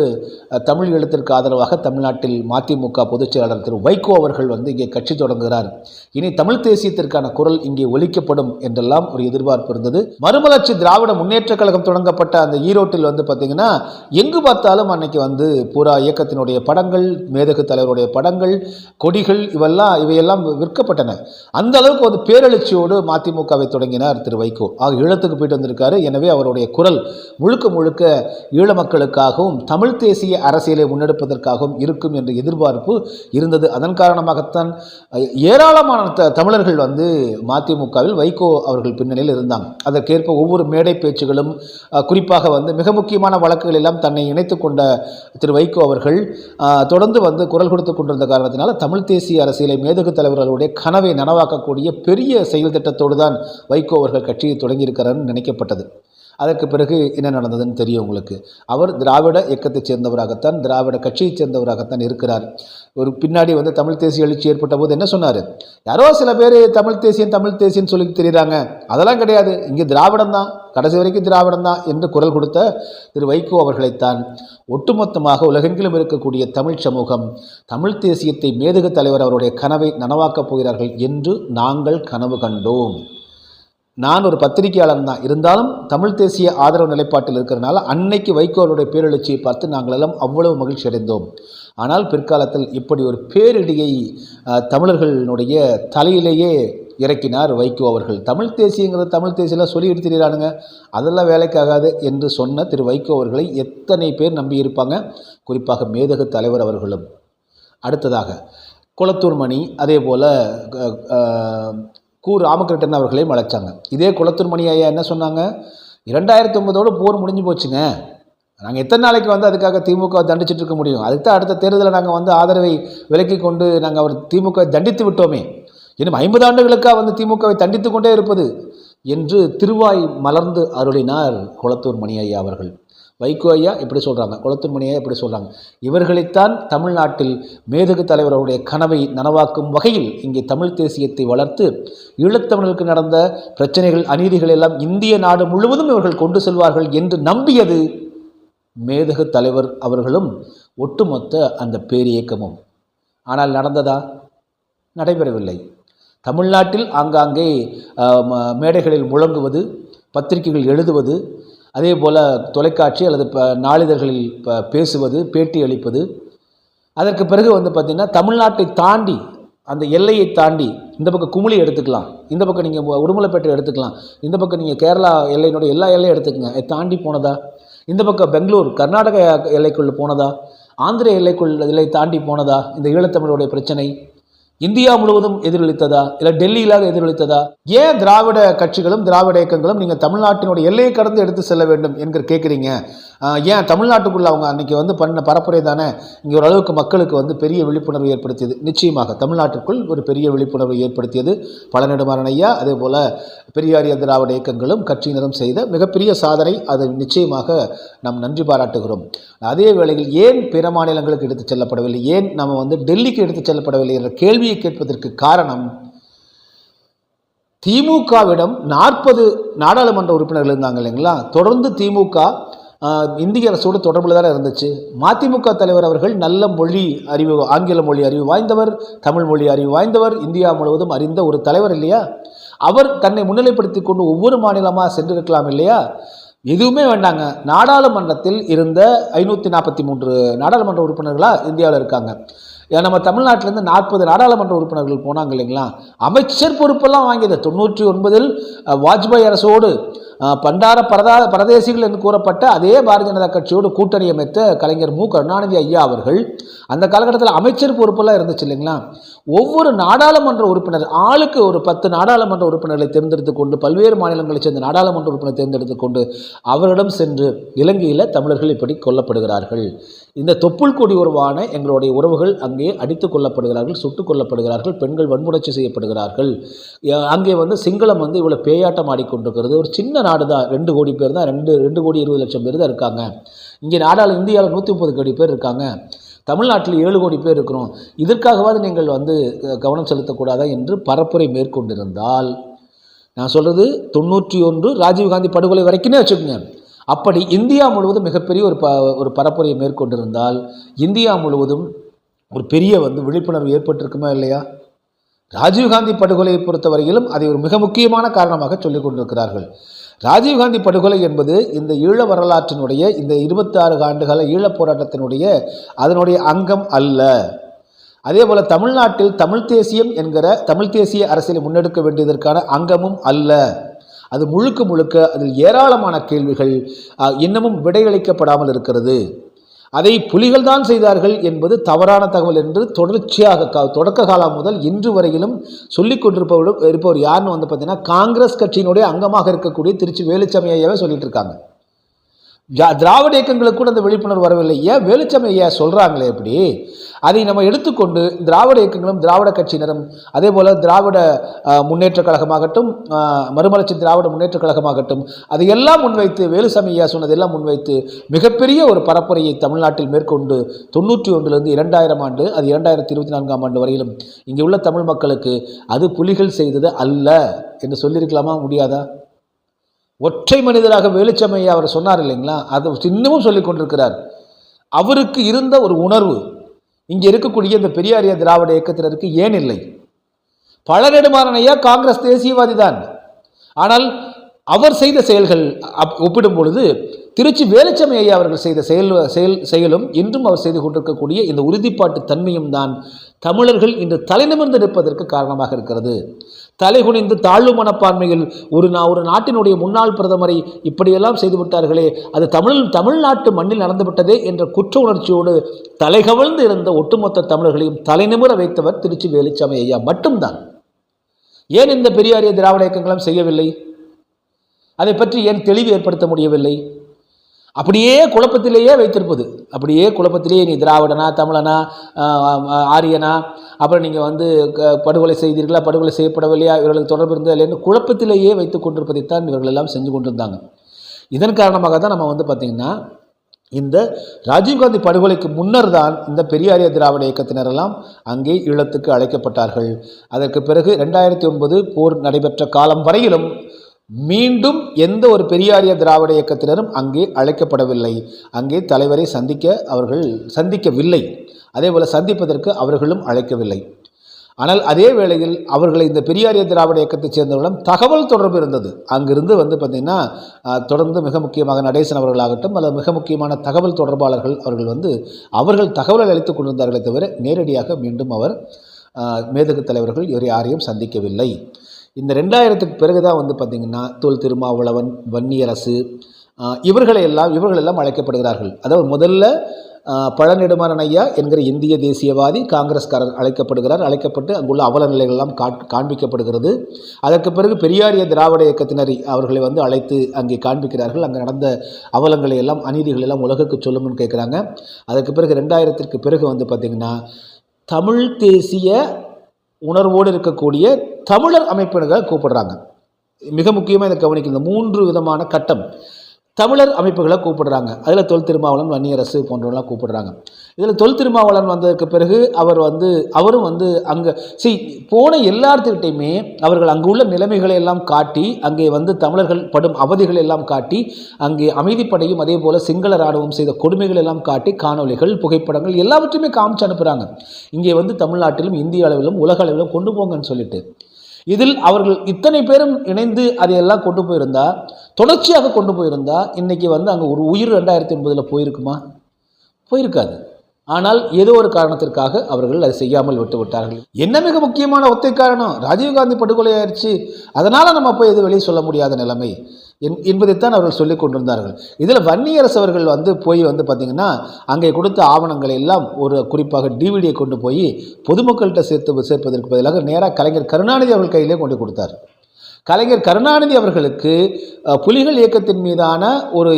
தமிழ் எழுத்திற்கு ஆதரவாக தமிழ்நாட்டில் மதிமுக பொதுச் செயலாளர் திரு வைகோ அவர்கள் வந்து இங்கே கட்சி தொடங்குகிறார். இனி தமிழ் தேசியத்திற்கான குரல் இங்கே ஒலிக்கப்படும் என்றெல்லாம் ஒரு எதிர்பார்ப்பு இருந்தது. மறுமலர்ச்சி திராவிட முன்னேற்றக் கழகம் தொடங்கப்பட்ட அந்த ஈரோட்டில் வந்து பார்த்தீங்கன்னா எங்கு பார்த்தாலும் அன்னைக்கு வந்து பூரா இயக்கத்தினுடைய படங்கள் மேதகு தலைவருடைய படங்கள் கொடிகள் இவெல்லாம் இவையெல்லாம் விற்கப்பட்டன. அந்த அளவுக்கு வந்து பேரெழுச்சியோடு மதிமுகவை தொடங்கி தொடங்கினார் திரு வைகோ. ஆக ஈழத்துக்கு போயிட்டு வந்திருக்காரு. எனவே அவருடைய குரல் முழுக்க முழுக்க ஈழ மக்களுக்காகவும் தமிழ் தேசிய அரசியலை முன்னெடுப்பதற்காகவும் இருக்கும் என்ற எதிர்பார்ப்பு இருந்தது. அதன் காரணமாகத்தான் ஏராளமான த தமிழர்கள் வந்து மதிமுகவில் வைகோ அவர்கள் பின்னணியில் இருந்தாங்க. அதற்கேற்ப ஒவ்வொரு மேடை பேச்சுகளும் குறிப்பாக வந்து மிக முக்கியமான வழக்குகள் எல்லாம் தன்னை இணைத்து கொண்ட திரு வைகோ அவர்கள் தொடர்ந்து வந்து குரல் கொடுத்து கொண்டிருந்த காரணத்தினால தமிழ் தேசிய அரசியலை மேதகு தலைவர்களுடைய கனவை நனவாக்கக்கூடிய பெரிய செயல் திட்டத்தோடு தான் வைகோ அவர்கள் கட்சியை தொடங்கியிருக்கிறார்னு நினைக்கப்பட்டது. அதற்கு பிறகு என்ன நடந்ததுன்னு தெரியும் உங்களுக்கு. அவர் திராவிட இயக்கத்தைச் சேர்ந்தவராகத்தான் திராவிட கட்சியைச் சேர்ந்தவராகத்தான் இருக்கிறார். ஒரு பின்னாடி வந்து தமிழ் தேசிய எழுச்சி ஏற்பட்ட போது என்ன சொன்னார்? யாரோ சில பேர் தமிழ் தேசியம் தமிழ் தேசியம்னு சொல்லி தெரியுறாங்க. அதெல்லாம் கிடையாது. இங்கே திராவிடம் தான். கடைசி வரைக்கும் திராவிடம் தான் என்று குரல் கொடுத்த திரு வைகோ அவர்களைத்தான் ஒட்டுமொத்தமாக உலகெங்கிலும் இருக்கக்கூடிய தமிழ் சமூகம் தமிழ் தேசியத்தை மேதகு தலைவர் அவருடைய கனவை நனவாக்கப் போகிறார்கள் என்று நாங்கள் கனவு கண்டோம். நான் ஒரு பத்திரிகையாளர் தான். இருந்தாலும் தமிழ் தேசிய ஆதரவு நிலைப்பாட்டில் இருக்கிறனால அன்னைக்கு வைகோருடைய பேரெழுச்சியை பார்த்து நாங்கள் எல்லாம் அவ்வளவு மகிழ்ச்சி அடைந்தோம். ஆனால் பிற்காலத்தில் இப்படி ஒரு பேரிடியை தமிழர்களுடைய தலையிலேயே இறக்கினார் வைகோ அவர்கள். தமிழ் தேசியங்கிறது தமிழ் தேசியெல்லாம் சொல்லி எடுத்துறானுங்க அதெல்லாம் வேலைக்காகாது என்று சொன்ன திரு வைகோ அவர்களை எத்தனை பேர் நம்பியிருப்பாங்க குறிப்பாக மேதகு தலைவர் அவர்களும். அடுத்ததாக குளத்தூர் மணி அதே போல் கு ராமகிருஷ்ணன் அவர்களையும் அழைச்சாங்க. இதே குளத்தூர் மணி ஐயா என்ன சொன்னாங்க? இரண்டாயிரத்தி ஒன்பதோடு போர் முடிஞ்சு போச்சுங்க. நாங்கள் எத்தனை நாளைக்கு வந்து அதுக்காக திமுக தண்டிச்சிட்டு இருக்க முடியும்? அதுக்கு தான் அடுத்த தேர்தலில் நாங்கள் வந்து ஆதரவை விலக்கி கொண்டு நாங்கள் அவர் திமுக தண்டித்து விட்டோமே. இன்னும் ஐம்பது ஆண்டுகளுக்காக வந்து திமுகவை தண்டித்து கொண்டே இருப்பது? என்று திருவாய் மலர்ந்து அருளினார் குளத்தூர் மணி ஐயா அவர்கள். வைகோ ஐயா இப்படி சொல்கிறாங்க குளத்துமணியா இப்படி சொல்கிறாங்க இவர்களைத்தான் தமிழ்நாட்டில் மேதகு தலைவர் அவருடைய கனவை நனவாக்கும் வகையில் இங்கே தமிழ் தேசியத்தை வளர்த்து ஈழத்தமிழருக்கு நடந்த பிரச்சனைகள் அநீதிகள் எல்லாம் இந்திய நாடு முழுவதும் இவர்கள் கொண்டு செல்வார்கள் என்று நம்பியது மேதகு தலைவர் அவர்களும் ஒட்டுமொத்த அந்த பேரியக்கமும். ஆனால் நடந்ததா? நடைபெறவில்லை. தமிழ்நாட்டில் ஆங்காங்கே மேடைகளில் முழங்குவது பத்திரிகைகள் எழுதுவது அதே போல் தொலைக்காட்சி அல்லது இப்போ நாளிதழ்களில் இப்போ பேசுவது பேட்டி அளிப்பது. அதற்கு பிறகு வந்து பார்த்திங்கன்னா தமிழ்நாட்டை தாண்டி அந்த எல்லையை தாண்டி இந்த பக்கம் குமுளி எடுத்துக்கலாம். இந்த பக்கம் நீங்கள் உடுமலைப்பேட்டை எடுத்துக்கலாம். இந்த பக்கம் நீங்கள் கேரளா எல்லையினுடைய எல்லா எல்லையும் எடுத்துக்கங்க. தாண்டி போனதா? இந்த பக்கம் பெங்களூர் கர்நாடக எல்லைக்குள்ளே போனதா? ஆந்திர எல்லைக்குள் எல்லை தாண்டி போனதா? இந்த ஈழத்தமிழருடைய பிரச்சனை. இந்தியா முழுவதும் எதிரொலித்ததா? இல்லை டெல்லியிலாக எதிரொலித்ததா? ஏன் திராவிட கட்சிகளும் திராவிட இயக்கங்களும் நீங்கள் தமிழ்நாட்டினுடைய எல்லையை கடந்து எடுத்து செல்ல வேண்டும் என்கிற கேட்குறீங்க ஏன் தமிழ்நாட்டுக்குள்ள அவங்க அன்றைக்கி வந்து பண்ண பரப்புரை தானே? இங்கே ஓரளவுக்கு மக்களுக்கு வந்து பெரிய விழிப்புணர்வு ஏற்படுத்தியது. நிச்சயமாக தமிழ்நாட்டுக்குள் ஒரு பெரிய விழிப்புணர்வு ஏற்படுத்தியது. பழநெடுமாறன் ஐயா அதே போல் பெரியாரிய திராவிட இயக்கங்களும் கட்சியினரும் செய்த மிகப்பெரிய சாதனை. அது நிச்சயமாக நாம் நன்றி பாராட்டுகிறோம். அதே வேளையில் ஏன் பிற மாநிலங்களுக்கு எடுத்துச் செல்லப்படவில்லை? ஏன் நம்ம வந்து டெல்லிக்கு எடுத்துச் செல்லப்படவில்லை என்ற கேள்வியை கேட்பதற்கு காரணம் திமுகவிடம் நாற்பது நாடாளுமன்ற உறுப்பினர்கள் இருந்தாங்க இல்லைங்களா? தொடர்ந்து திமுக இந்திய அரசோடு தொடர்பில் தானே இருந்துச்சு? மதிமுக தலைவர் அவர்கள் நல்ல மொழி அறிவு ஆங்கில மொழி அறிவு வாய்ந்தவர் தமிழ் மொழி அறிவு வாய்ந்தவர் இந்தியா முழுவதும் அறிந்த ஒரு தலைவர் இல்லையா? அவர் தன்னை முன்னிலைப்படுத்தி கொண்டு ஒவ்வொரு மாநிலமாக சென்றிருக்கலாம் இல்லையா? எதுவுமே வேண்டாங்க. நாடாளுமன்றத்தில் இருந்த ஐநூற்றி நாற்பத்தி மூன்று நாடாளுமன்ற உறுப்பினர்களாக இந்தியாவில் இருக்காங்க. நம்ம தமிழ்நாட்டிலேருந்து நாற்பது நாடாளுமன்ற உறுப்பினர்கள் போனாங்க இல்லைங்களா? அமைச்சர் பொறுப்பெல்லாம் வாங்கியது தொண்ணூற்றி ஒன்பதில் வாஜ்பாய் அரசோடு. பண்டார பரதா பரதேசிகள் என்று கூறப்பட்ட அதே பாரதிய ஜனதா கட்சியோடு கூட்டணி அமைத்த கலைஞர் மு. கருணாநிதி ஐயா அவர்கள் அந்த காலகட்டத்தில் அமைச்சர் பொறுப்பெல்லாம் இருந்துச்சு இல்லைங்களா? ஒவ்வொரு நாடாளுமன்ற உறுப்பினர் ஆளுக்கு ஒரு பத்து நாடாளுமன்ற உறுப்பினர்களை தேர்ந்தெடுத்து கொண்டு பல்வேறு மாநிலங்களைச் சேர்ந்த நாடாளுமன்ற உறுப்பினர் தேர்ந்தெடுத்து கொண்டு அவரிடம் சென்று இலங்கையில் தமிழர்கள் இப்படி கொல்லப்படுகிறார்கள். இந்த தொப்புள் கொடி உருவான எங்களுடைய உறவுகள் அங்கே அடித்துக் கொல்லப்படுகிறார்கள் சுட்டுக் கொல்லப்படுகிறார்கள் பெண்கள் வன்முறைச்சி செய்யப்படுகிறார்கள். அங்கே வந்து சிங்களம் வந்து இவ்வளோ பேயாட்டம் ஆடிக்கொண்டிருக்கிறது. ஒரு சின்ன நாடு தான் ரெண்டு கோடி பேர் தான் ரெண்டு ரெண்டு கோடி இருபது லட்சம் பேர் தான் இருக்காங்க. இங்கே நாடாளு இந்தியாவில் நூற்றி முப்பது கோடி பேர் இருக்காங்க. தமிழ்நாட்டில் ஏழு கோடி பேர் இருக்கிறோம். இதற்காகவாது நீங்கள் வந்து கவனம் செலுத்தக்கூடாதா என்று பரப்புரை மேற்கொண்டிருந்தால். நான் சொல்கிறது தொண்ணூற்றி ஒன்று ராஜீவ்காந்தி படுகொலை வரைக்குமே வச்சுக்கோங்க. அப்படி இந்தியா முழுவதும் மிகப்பெரிய ஒரு ப ஒரு பரப்புரையை மேற்கொண்டிருந்தால் இந்தியா முழுவதும் ஒரு பெரிய வந்து விழிப்புணர்வு ஏற்பட்டிருக்குமா இல்லையா? ராஜீவ்காந்தி படுகொலையை பொறுத்தவரையிலும் அதை ஒரு மிக முக்கியமான காரணமாக சொல்லிக் கொண்டிருக்கிறார்கள். ராஜீவ்காந்தி படுகொலை என்பது இந்த ஈழ வரலாற்றினுடைய இந்த இருபத்தாறு ஆண்டுகால ஈழப் போராட்டத்தினுடைய அதனுடைய அங்கம் அல்ல. அதே போல் தமிழ்நாட்டில் தமிழ் தேசியம் என்கிற தமிழ் தேசிய அரசியலை முன்னெடுக்க வேண்டியதற்கான அங்கமும் அல்ல. அது முழுக்க முழுக்க அதில் ஏராளமான கேள்விகள் இன்னமும் விடையளிக்கப்படாமல் இருக்கிறது. அதை புலிகள் தான் செய்தார்கள் என்பது தவறான தகவல் என்று தொடர்ச்சியாக தொடக்க காலம் முதல் இன்று வரையிலும் சொல்லிக் கொண்டிருப்பவர் இருப்பவர் யாருன்னு வந்து பார்த்தீங்கன்னா காங்கிரஸ் கட்சியினுடைய அங்கமாக இருக்கக்கூடிய திருச்சி வேலுச்சாமி ஐயாவே சொல்லிட்டு இருக்காங்க. திராவிட இயக்கங்களுக்கு கூட அந்த விழிப்புணர்வு வரவில்லை. ஏன் வேலுச்சாமி ஐயா சொல்கிறாங்களே எப்படி? அதை நம்ம எடுத்துக்கொண்டு திராவிட இயக்கங்களும் திராவிட கட்சியினரும் அதே போல் திராவிட முன்னேற்ற கழகமாகட்டும் மறுமலர்ச்சி திராவிட முன்னேற்றக் கழகமாகட்டும் அதையெல்லாம் முன்வைத்து வேலுசாமி ஐயா சொன்னதெல்லாம் முன்வைத்து மிகப்பெரிய ஒரு பரப்புரையை தமிழ்நாட்டில் மேற்கொண்டு தொண்ணூற்றி ஒன்றிலிருந்து இரண்டாயிரம் ஆண்டு அது இரண்டாயிரத்தி இருபத்தி நான்காம் ஆண்டு வரையிலும் இங்கே உள்ள தமிழ் மக்களுக்கு அது புலிகள் செய்தது அல்ல என்று சொல்லியிருக்கலாமா முடியாதா? ஒற்றை மனிதராக வேலுச்சமையா அவர் சொன்னார் இல்லைங்களா? அதை இன்னமும் சொல்லிக் கொண்டிருக்கிறார் அவருக்கு இருந்த ஒரு உணர்வு இங்கே இருக்கக்கூடிய இந்த பெரியாரிய திராவிட இயக்கத்தினருக்கு ஏன் இல்லை? பல நெடுமாறன் காங்கிரஸ் தேசியவாதி தான். ஆனால் அவர் செய்த செயல்கள் அப்- ஒப்பிடும் பொழுது திருச்சி வேலுச்சாமி ஐயா அவர்கள் செய்த செயல் செயல் செயலும் இன்றும் அவர் செய்து கொண்டிருக்கக்கூடிய இந்த உறுதிப்பாட்டு தன்மையும் தான் தமிழர்கள் இன்று தலைநிமிர்ந்து நிற்பதற்கு காரணமாக இருக்கிறது. தலைகுனிந்து தாழ்வு மனப்பான்மையில் ஒரு நான் ஒரு நாட்டினுடைய முன்னாள் பிரதமரை இப்படியெல்லாம் செய்து விட்டார்களே அது தமிழ் தமிழ்நாட்டு மண்ணில் நடந்துவிட்டதே என்ற குற்ற உணர்ச்சியோடு தலைகவிழ்ந்து இருந்த ஒட்டுமொத்த தமிழர்களையும் தலைநிமிர வைத்தவர் திருச்சி வேலுச்சாமி ஐயா மட்டும்தான். ஏன் இந்த பெரியாரிய திராவிட இயக்கங்களும் செய்யவில்லை? அதை பற்றி ஏன் தெளிவு ஏற்படுத்த முடியவில்லை? அப்படியே குழப்பத்திலேயே வைத்திருப்பது. அப்படியே குழப்பத்திலேயே நீ திராவிடனா தமிழனா ஆரியனா அப்புறம் நீங்கள் வந்து க- படுகொலை செய்தீர்களா படுகொலை செய்யப்படவில்லையா இவர்களுக்கு தொடர்பு இருந்தது இல்லைன்னு குழப்பத்திலேயே வைத்து கொண்டிருப்பதைத்தான் இவர்கள் எல்லாம் செஞ்சு கொண்டிருந்தாங்க. இதன் காரணமாக தான் நம்ம வந்து பார்த்திங்கன்னா இந்த ராஜீவ்காந்தி படுகொலைக்கு முன்னர் தான் இந்த பெரியாரிய திராவிட இயக்கத்தினரெல்லாம் அங்கே ஈழத்துக்கு அழைக்கப்பட்டார்கள். அதற்கு பிறகு ரெண்டாயிரத்தி ஒன்பது போர் நடைபெற்ற காலம் வரையிலும் மீண்டும் எந்த ஒரு பெரியாரிய திராவிட இயக்கத்தினரும் அங்கே அழைக்கப்படவில்லை. அங்கே தலைவரை சந்திக்க அவர்கள் சந்திக்கவில்லை. அதேபோல் சந்திப்பதற்கு அவர்களும் அழைக்கவில்லை. ஆனால் அதே வேளையில் அவர்களை இந்த பெரியாரிய திராவிட இயக்கத்தைச் சேர்ந்தவர்களும் தகவல் தொடர்பு இருந்தது. அங்கிருந்து வந்து பார்த்திங்கன்னா தொடர்ந்து மிக முக்கியமாக நடேசன் அவர்களாகட்டும் அல்லது மிக முக்கியமான தகவல் தொடர்பாளர்கள் அவர்கள் வந்து அவர்கள் தகவல்கள் அளித்துக் கொண்டிருந்தார்களே தவிர நேரடியாக மீண்டும் அவர் மேதகு தலைவர்கள் இவர் யாரையும் சந்திக்கவில்லை. இந்த ரெண்டாயிரத்துக்கு பிறகு தான் வந்து பார்த்திங்கன்னா தொல் திருமாவளவன் வன்னியரசு இவர்களை எல்லாம் இவர்களெல்லாம் அழைக்கப்படுகிறார்கள். அதாவது முதல்ல பழநெடுமாறன் ஐயா என்கிற இந்திய தேசியவாதி காங்கிரஸ்காரர் அழைக்கப்படுகிறார். அழைக்கப்பட்டு அங்குள்ள அவல நிலைகள்லாம் காண்பிக்கப்படுகிறது. அதற்கு பிறகு பெரியாரிய திராவிட இயக்கத்தினரை அவர்களை வந்து அழைத்து அங்கே காண்பிக்கிறார்கள். அங்கே நடந்த அவலங்களை எல்லாம் அநீதிகள் எல்லாம் உலகுக்கு சொல்லுங்கன்னு கேட்குறாங்க. அதற்கு பிறகு ரெண்டாயிரத்திற்கு பிறகு வந்து பார்த்திங்கன்னா தமிழ் தேசிய உணர்வோடு இருக்கக்கூடிய தமிழர் அமைப்பினர்களை கூப்பிடுறாங்க. மிக முக்கியமாக இதை கவனிக்க இந்த மூன்று விதமான கட்டம். தமிழர் அமைப்புகளை கூப்பிடுறாங்க. அதில் தொல் திருமாவளவன் வன்னியரசு போன்றவங்களாம் கூப்பிடுறாங்க. இதில் தொல் திருமாவளவன் வந்ததுக்கு பிறகு அவர் வந்து அவரும் வந்து அங்கே சி போன எல்லாத்துக்கிட்டையுமே அவர்கள் அங்கு உள்ள நிலைமைகளை எல்லாம் காட்டி அங்கே வந்து தமிழர்கள் படும் அவதிகளை எல்லாம் காட்டி அங்கே அமைதிப்படையும் அதே போல் சிங்கள இராணுவம் செய்த கொடுமைகள் எல்லாம் காட்டி காணொளிகள் புகைப்படங்கள் எல்லாவற்றையுமே காமிச்சு அனுப்புகிறாங்க இங்கே வந்து தமிழ்நாட்டிலும் இந்திய அளவிலும் உலக அளவிலும் கொண்டு போங்கன்னு சொல்லிட்டு. இதில் அவர்கள் இத்தனை பேரும் இணைந்து அதையெல்லாம் கொண்டு போயிருந்தா? தொடர்ச்சியாக கொண்டு போயிருந்தா இன்னைக்கு வந்து அங்கே ஒரு உயிர் ரெண்டாயிரத்தி ஒன்பதில் போயிருக்குமா? போயிருக்காது. ஆனால் ஏதோ ஒரு காரணத்திற்காக அவர்கள் அதை செய்யாமல் விட்டு விட்டார்கள். என்ன மிக முக்கியமான ஒத்தை காரணம்? ராஜீவ்காந்தி படுகொலை ஆயிடுச்சு அதனால் நம்ம போய் எதுவும் வெளியே சொல்ல முடியாத நிலைமை? என் என்பதைத்தான் அவர்கள் சொல்லிக் கொண்டிருந்தார்கள். இதில் வன்னியரசு அவர்கள் வந்து போய் வந்து பார்த்திங்கன்னா அங்கே கொடுத்த ஆவணங்களை எல்லாம் ஒரு குறிப்பாக டிவிடியை கொண்டு போய் பொதுமக்கள்கிட்ட சேர்த்து சேர்ப்பதற்கு பதிலாக நேராக கலைஞர் கருணாநிதி அவர்கள் கையிலே கொண்டு கொடுத்தார். கலைஞர் கருணாநிதி அவர்களுக்கு புலிகள் இயக்கத்தின் மீதான ஒரு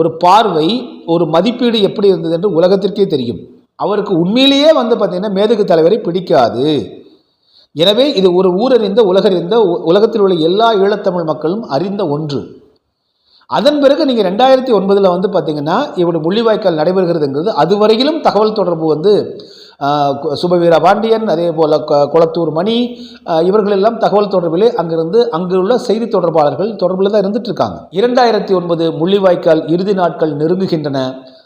ஒரு பார்வை ஒரு மதிப்பீடு எப்படி இருந்தது என்று உலகத்திற்கே தெரியும். அவருக்கு உண்மையிலேயே வந்து பார்த்திங்கன்னா மேதகு தலைவரை பிடிக்காது. எனவே இது ஒரு ஊரறிந்த உலகறிந்த உ- உலகத்தில் உள்ள எல்லா ஈழத்தமிழ் மக்களும் அறிந்த ஒன்று. அதன் பிறகு நீங்கள் ரெண்டாயிரத்தி ஒன்பதில் வந்து பார்த்தீங்கன்னா இவருடைய முள்ளிவாய்க்கால் நடைபெறுகிறதுங்கிறது அதுவரையிலும் தகவல் தொடர்பு வந்து ஆஹ், சுபவீர பாண்டியன் அதே போல் குளத்தூர் மணி இவர்களெல்லாம் தகவல் தொடர்பிலே அங்கிருந்து அங்குள்ள செய்தி தொடர்பாளர்கள் தொடர்பில் தான் இருந்துட்டு இருக்காங்க. இரண்டாயிரத்தி ஒன்பது முள்ளிவாய்க்கால் இறுதி நாட்கள் நெருங்குகின்றன.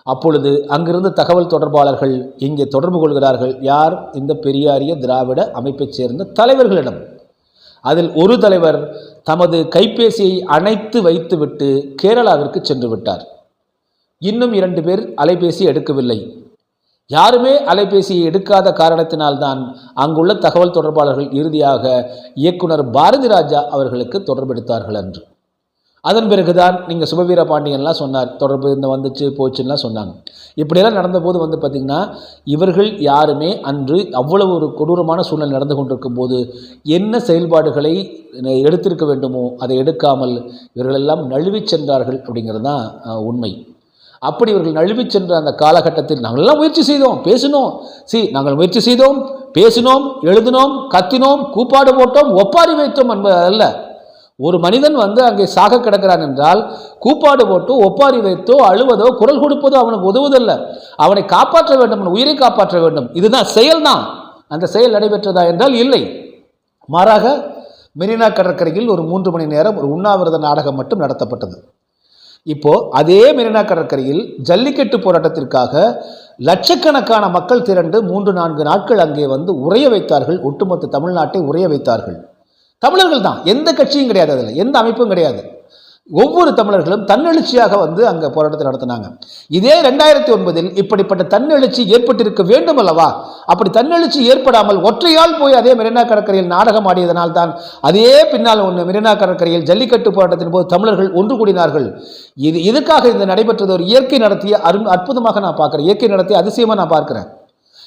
அப்பொழுது அங்கிருந்து தகவல் தொடர்பாளர்கள் இங்கே தொடர்பு கொள்கிறார்கள். யார்? இந்த பெரியாரிய திராவிட அமைப்பைச் சேர்ந்த தலைவர்களிடம். அதில் ஒரு தலைவர் தமது கைபேசியை அணைத்து வைத்துவிட்டு கேரளாவிற்கு சென்று விட்டார். இன்னும் இரண்டு பேர் அலைபேசி எடுக்கவில்லை. யாருமே அலைபேசியை எடுக்காத காரணத்தினால்தான் அங்குள்ள தகவல் தொடர்பாளர்கள் இறுதியாக இயக்குனர் பாரதி ராஜா அவர்களுக்கு தொடர்பெடுத்தார்கள் அன்று. அதன் பிறகு தான் நீங்கள் சுபவீர பாண்டியன்லாம் சொன்னார். தொடர்பு இந்த வந்துச்சு போச்சுன்னெலாம் சொன்னாங்க. இப்படியெல்லாம் நடந்தபோது வந்து பார்த்திங்கன்னா இவர்கள் யாருமே அன்று அவ்வளவு ஒரு கொடூரமான சூழ்நிலை நடந்து கொண்டிருக்கும் போது என்ன செயல்பாடுகளை எடுத்திருக்க வேண்டுமோ அதை எடுக்காமல் இவர்களெல்லாம் நழுவிச் சென்றார்கள் அப்படிங்கிறது தான் உண்மை. அப்படி இவர்கள் நழுவிச் சென்ற அந்த காலகட்டத்தில் நாங்கள் எல்லாம் முயற்சி செய்தோம் பேசினோம். சி நாங்கள் முயற்சி செய்தோம் பேசினோம் எழுதினோம் கத்தினோம் கூப்பாடு போட்டோம் ஒப்பாரி வைத்தோம் என்பது அல்ல. ஒரு மனிதன் வந்து அங்கே சாக கிடக்கிறான் என்றால் கூப்பாடு போட்டோ ஒப்பாரி வைத்தோ அழுவதோ குரல் கொடுப்பதோ அவனுக்கு உதவுவதில்லை அவனை காப்பாற்ற வேண்டும் அவன் உயிரை காப்பாற்ற வேண்டும். இதுதான் செயல்தான் அந்த செயல் நடைபெற்றதா என்றால் இல்லை. மாறாக மெரினா கடற்கரையில் ஒரு மூன்று மணி நேரம் ஒரு உண்ணாவிரத நாடகம் மட்டும் நடத்தப்பட்டது. இப்போ அதே மெரினா கடற்கரையில் ஜல்லிக்கட்டு போராட்டத்திற்காக லட்சக்கணக்கான மக்கள் திரண்டு மூன்று நான்கு நாட்கள் அங்கே வந்து உரைய வைத்தார்கள். ஒட்டுமொத்த தமிழ்நாட்டை உரைய வைத்தார்கள். தமிழர்கள் தான். எந்த கட்சியும் கிடையாது அதில். எந்த அமைப்பும் கிடையாது. ஒவ்வொரு தமிழர்களும் தன்னெழுச்சியாக வந்து அங்கே போராட்டத்தை நடத்தினாங்க. இதே ரெண்டாயிரத்தி ஒன்பதில் இப்படிப்பட்ட தன்னெழுச்சி ஏற்பட்டிருக்க வேண்டும் அல்லவா அப்படி தன்னெழுச்சி ஏற்படாமல் ஒற்றையால் போய் அதே மெரினா கடற்கரையில் நாடகம் ஆடியதனால் தான் அதே பின்னால் ஒன்று மெரினா கடற்கரையில் ஜல்லிக்கட்டு போராட்டத்தின் போது தமிழர்கள் ஒன்று கூடினார்கள். இது இதுக்காக இந்த நடைபெற்றது ஒரு இயற்கை நடத்திய அரு அற்புதமாக நான் பார்க்குறேன். இயற்கை நடத்திய அதிசயமாக நான் பார்க்குறேன்.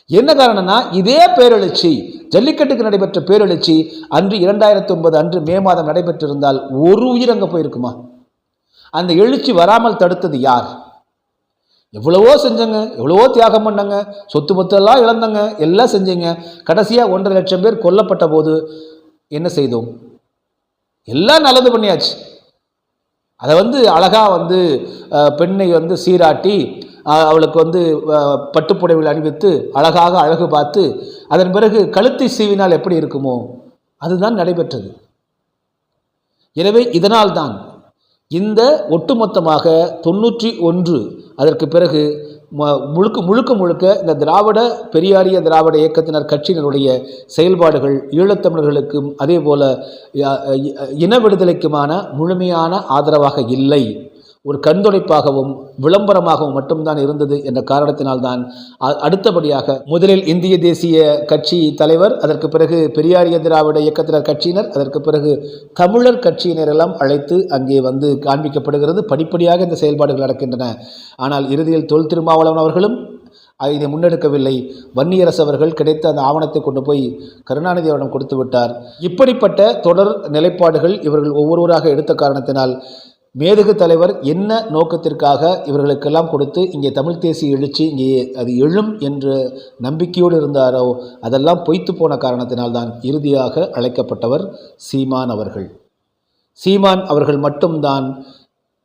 என்ன காரணம்னா இதே பேரெழுச்சி ஜல்லிக்கட்டுக்கு நடைபெற்ற பேரெழுச்சி அன்று இரண்டாயிரத்தி ஒன்பது அன்று மே மாதம் நடைபெற்றிருந்தால் ஒரு உயிர் அங்கே போயிருக்குமா? அந்த எழுச்சி வராமல் தடுத்தது யார்? எவ்வளவோ செஞ்சங்க எவ்வளவோ தியாகம் பண்ணங்க சொத்து மொத்தெல்லாம் இழந்தங்க எல்லாம் செஞ்சீங்க. கடைசியாக ஒன்றரை லட்சம் பேர் கொல்லப்பட்ட போது என்ன செய்தோம்? எல்லாம் நல்லது பண்ணியாச்சு. அதை வந்து அழகாக வந்து பெண்ணை வந்து சீராட்டி அவளுக்கு வந்து அஹ், பட்டுப்புடவைகள் அணிவித்து அழகாக அழகு பார்த்து அதன் பிறகு கழுத்தை சீவினால் எப்படி இருக்குமோ அதுதான் நடைபெற்றது. எனவே இதனால்தான் இந்த ஒட்டுமொத்தமாக தொண்ணூற்றி ஒன்று அதற்கு பிறகு முழுக்க முழுக்க முழுக்க இந்த திராவிட பெரியாரிய திராவிட இயக்கத்தினர் கட்சியினருடைய செயல்பாடுகள் ஈழத்தமிழர்களுக்கும் அதே போல இன விடுதலைக்குமான முழுமையான ஆதரவாக இல்லை. ஒரு கண்துடைப்பாகவும் விளம்பரமாகவும் மட்டும்தான் இருந்தது என்ற காரணத்தினால்தான் அ- அடுத்தபடியாக முதலில் இந்திய தேசிய கட்சி தலைவர் அதற்கு பிறகு பெரியாரிய திராவிட இயக்கத்தினர் கட்சியினர் அதற்கு பிறகு தமிழர் கட்சியினர் எல்லாம் அழைத்து அங்கே வந்து காண்பிக்கப்படுகிறது. படிப்படியாக இந்த செயல்பாடுகள் நடக்கின்றன. ஆனால் இறுதியில் தொல் திருமாவளவன் அவர்களும் இதை முன்னெடுக்கவில்லை. வன்னியரசு அவர்கள் கிடைத்த அந்த ஆவணத்தை கொண்டு போய் கருணாநிதி அவரிடம் கொடுத்து விட்டார். இப்படிப்பட்ட தொடர் நிலைப்பாடுகள் இவர்கள் ஒவ்வொருவராக எடுத்த காரணத்தினால் மேதகு தலைவர் என்ன நோக்கத்திற்காக இவர்களுக்கெல்லாம் கொடுத்து இங்கே தமிழ் தேசிய எழுச்சி இங்கே அது எழும் என்ற நம்பிக்கையோடு இருந்தாரோ அதெல்லாம் பொய்த்து போன காரணத்தினால்தான் இறுதியாக அழைக்கப்பட்டவர் சீமான் அவர்கள். சீமான் அவர்கள் மட்டும்தான்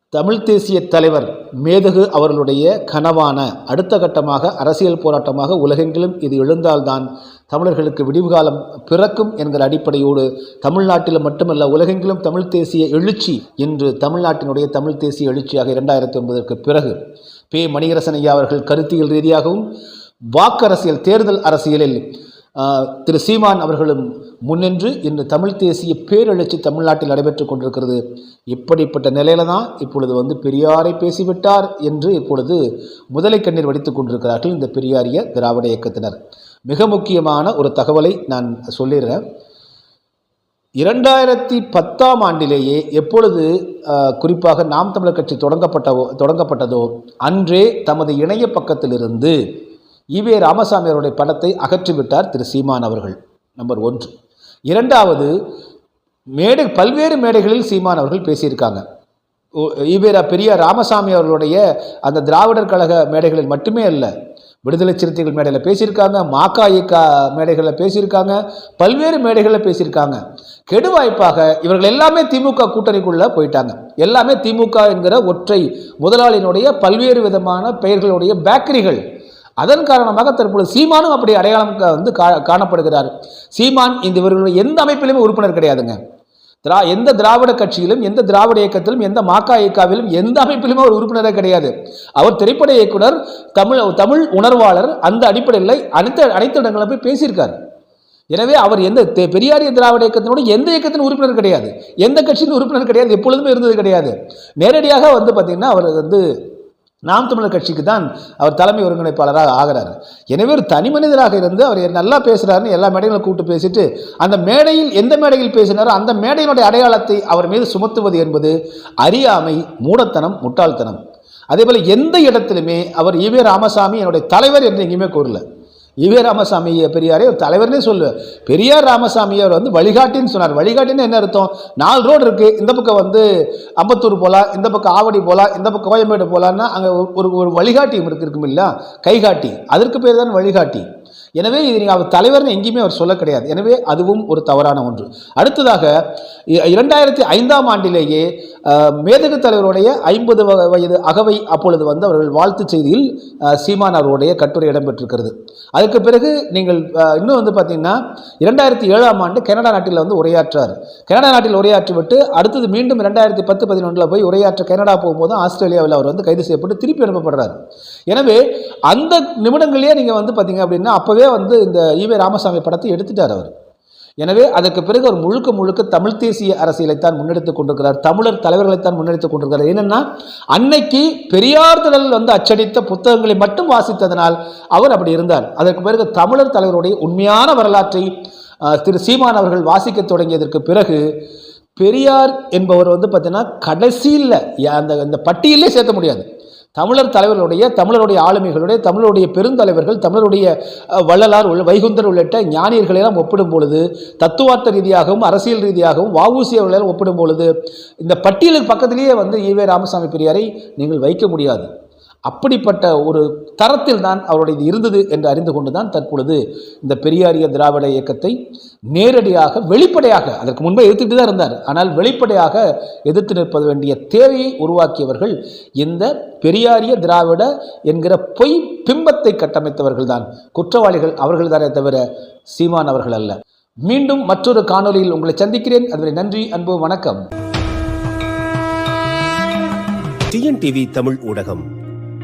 தமிழ் தேசிய தலைவர் மேதகு அவர்களுடைய கனவான அடுத்த கட்டமாக அரசியல் போராட்டமாக உலகெங்கிலும் இது எழுந்தால்தான் தமிழர்களுக்கு விடிவு காலம் பிறக்கும் என்கிற அடிப்படையோடு தமிழ்நாட்டில் மட்டுமல்ல உலகெங்கிலும் தமிழ் தேசிய எழுச்சி இன்று தமிழ்நாட்டினுடைய தமிழ் தேசிய எழுச்சியாக இரண்டாயிரத்தி ஒன்பதற்கு பிறகு பே. மணிகரசன் ஐயா அவர்கள் கருத்தியல் ரீதியாகவும் வாக்கரசியல் தேர்தல் அரசியலில் திரு. சீமான் அவர்களும் முன்னின்று இன்று தமிழ் தேசிய பேரெழுச்சி தமிழ்நாட்டில் நடைபெற்றுக் கொண்டிருக்கிறது. இப்படிப்பட்ட நிலையில தான் இப்பொழுது வந்து பெரியாரை பேசிவிட்டார் என்று இப்பொழுது முதலை கண்ணீர் வடித்துக் கொண்டிருக்கிறார்கள் இந்த பெரியாரிய திராவிட இயக்கத்தினர். மிக முக்கியமான ஒரு தகவலை நான் சொல்லிடுறேன். இரண்டாயிரத்தி பத்தாம் ஆண்டிலேயே எப்பொழுது குறிப்பாக நாம் தமிழர் கட்சி தொடங்கப்பட்டவோ தொடங்கப்பட்டதோ அன்றே தமது இணைய பக்கத்திலிருந்து ஈவே ராமசாமி அவருடைய படத்தை அகற்றிவிட்டார் திரு சீமான் அவர்கள் நம்பர் ஒன்று. இரண்டாவது மேடை பல்வேறு மேடைகளில் சீமான் அவர்கள் பேசியிருக்காங்க. ஓ- ஈவேரா பெரிய ராமசாமி அவர்களுடைய அந்த திராவிடர் கழக மேடைகளில் மட்டுமே அல்ல விடுதலை சிறுத்தைகள் மேடையில் பேசியிருக்காங்க மாக்கா இயக்கா மேடைகளில் பேசியிருக்காங்க பல்வேறு மேடைகளில் பேசியிருக்காங்க. கெடுவாய்ப்பாக இவர்கள் எல்லாமே திமுக கூட்டணிக்குள்ளே போயிட்டாங்க. எல்லாமே திமுக என்கிற ஒற்றை முதலாளியினுடைய பல்வேறு விதமான பெயர்களுடைய பேக்கரிகள். அதன் காரணமாக தற்பொழுது சீமானும் அப்படி அடையாளம் வந்து கா- காணப்படுகிறார். சீமான் இந்த இவர்களுடைய எந்த அமைப்பிலுமே உறுப்பினர் கிடையாதுங்க. திரா எந்த திராவிட கட்சியிலும் எந்த திராவிட இயக்கத்திலும் எந்த மாக்கா இயக்காவிலும் எந்த அமைப்பிலுமே ஒரு உறுப்பினரே கிடையாது. அவர் திரைப்பட இயக்குனர் தமிழ் தமிழ் உணர்வாளர் அந்த அடிப்படையில் அனைத்து அனைத்து இடங்களிலும் போய் பேசியிருக்காரு. எனவே அவர் எந்த தெ- பெரியாரிய திராவிட இயக்கத்தினோட எந்த இயக்கத்தின் உறுப்பினர் கிடையாது. எந்த கட்சியின் உறுப்பினர் கிடையாது. எப்பொழுதுமே இருந்தது கிடையாது. நேரடியாக வந்து பார்த்தீங்கன்னா அவர் வந்து நாம் தமிழர் கட்சிக்கு தான் அவர் தலைமை ஒருங்கிணைப்பாளராக ஆகிறார். எனவே ஒரு தனி மனிதராக இருந்து அவர் நல்லா பேசுகிறாருன்னு எல்லா மேடைகளும் கூப்பிட்டு பேசிட்டு அந்த மேடையில் எந்த மேடையில் பேசினாரோ அந்த மேடையினுடைய அடையாளத்தை அவர் மீது சுமத்துவது என்பது அறியாமை மூடத்தனம் முட்டாள்தனம். அதே போல் எந்த இடத்திலுமே அவர் ஈவே ராமசாமி என்னுடைய தலைவர் என்று எங்கேயுமே கூறல. இவே ராமசாமி பெரியாரே ஒரு தலைவர்னே சொல்லுவேன். பெரியார் ராமசாமி அவர் வந்து வழிகாட்டின்னு சொன்னார். வழிகாட்டின்னு என்ன அர்த்தம்? நாலு ரோடு இருக்குது இந்த பக்கம் வந்து அம்பத்தூர் போகலாம் இந்த பக்கம் ஆவடி போகலாம் இந்த பக்கம் கோயம்பேடு போகலான்னா அங்கே ஒரு ஒரு வழிகாட்டி இருக்கு இருக்கும் இல்லையா கைகாட்டி. அதற்கு பேர் தான் வழிகாட்டி. எனவே இது நீங்கள் அவர் தலைவர்னு எங்கேயுமே அவர் சொல்ல கிடையாது. எனவே அதுவும் ஒரு தவறான ஒன்று. அடுத்ததாக இ- இரண்டாயிரத்தி ஐந்தாம் ஆண்டிலேயே மேதகு தலைவருடைய ஐம்பது வயது அகவை அப்பொழுது வந்து அவர்கள் வாழ்த்து செய்தியில் சீமான் அவருடைய கட்டுரை இடம்பெற்றிருக்கிறது. அதுக்கு பிறகு நீங்கள் இன்னும் வந்து பார்த்தீங்கன்னா இரண்டாயிரத்தி ஏழாம் ஆண்டு கனடா நாட்டில் வந்து உரையாற்றார். கனடா நாட்டில் உரையாற்றிவிட்டு அடுத்தது மீண்டும் இரண்டாயிரத்தி பத்து பதினொன்றில் போய் உரையாற்ற கனடா போகும்போது ஆஸ்திரேலியாவில் அவர் வந்து கைது செய்யப்பட்டு திருப்பி அனுப்பப்படுறார். எனவே அந்த நிமிடங்களே நீங்கள் வந்து பார்த்தீங்க அப்படின்னா அப்போவே வந்து இந்த ஈவே ராமசாமி படத்தை எடுத்துட்டார் அவர். எனவே அதற்கு பிறகு அவர் முழுக்க முழுக்க தமிழ் தேசிய அரசியலைத்தான் முன்னெடுத்துக் கொண்டிருக்கிறார் தமிழர் தலைவர்களைத்தான் முன்னெடுத்துக் கொண்டிருக்கிறார். என்னென்னா அன்னைக்கு பெரியார் திடல் வந்து அச்சடித்த புத்தகங்களை மட்டும் வாசித்ததனால் அவர் அப்படி இருந்தார். அதற்கு பிறகு தமிழர் தலைவருடைய உண்மையான வரலாற்றை திரு சீமான் அவர்கள் வாசிக்க தொடங்கியதற்கு பிறகு பெரியார் என்பவர் வந்து பார்த்தீங்கன்னா கடைசியில் அந்த அந்த பட்டியலே சேர்த்த முடியாது. தமிழர் தலைவர்களுடைய தமிழருடைய ஆளுமைகளுடைய தமிழருடைய பெருந்தலைவர்கள் தமிழருடைய வள்ளலார் உள்ள வைகுந்தர் உள்ளிட்ட ஞானியர்களெல்லாம் ஒப்பிடும் பொழுது தத்துவார்த்த ரீதியாகவும் அரசியல் ரீதியாகவும் வஉசி அவர்களெல்லாம் ஒப்பிடும் பொழுது இந்த பட்டியலுக்கு பக்கத்திலேயே வந்து ஈவே ராமசாமி பெரியாரை நீங்கள் வைக்க முடியாது. அப்படிப்பட்ட ஒரு தரத்தில் தான் அவருடைய இது இருந்தது என்று அறிந்து கொண்டு தான் தற்பொழுது இந்த பெரியாரிய திராவிட இயக்கத்தை நேரடியாக வெளிப்படையாக அதற்கு முன்பே எதிர்த்துட்டு தான் இருந்தார். ஆனால் வெளிப்படையாக எதிர்த்து நிற்பது வேண்டிய தேவையை உருவாக்கியவர்கள் இந்த பெரியாரிய திராவிட என்கிற பொய் பிம்பத்தை கட்டமைத்தவர்கள் தான் குற்றவாளிகள் அவர்கள் தானே தவிர சீமான் அவர்கள் அல்ல. மீண்டும் மற்றொரு காணொலியில் உங்களை சந்திக்கிறேன். அதுவரை நன்றி அன்பு வணக்கம். டிஎன்டிவி தமிழ் ஊடகம்.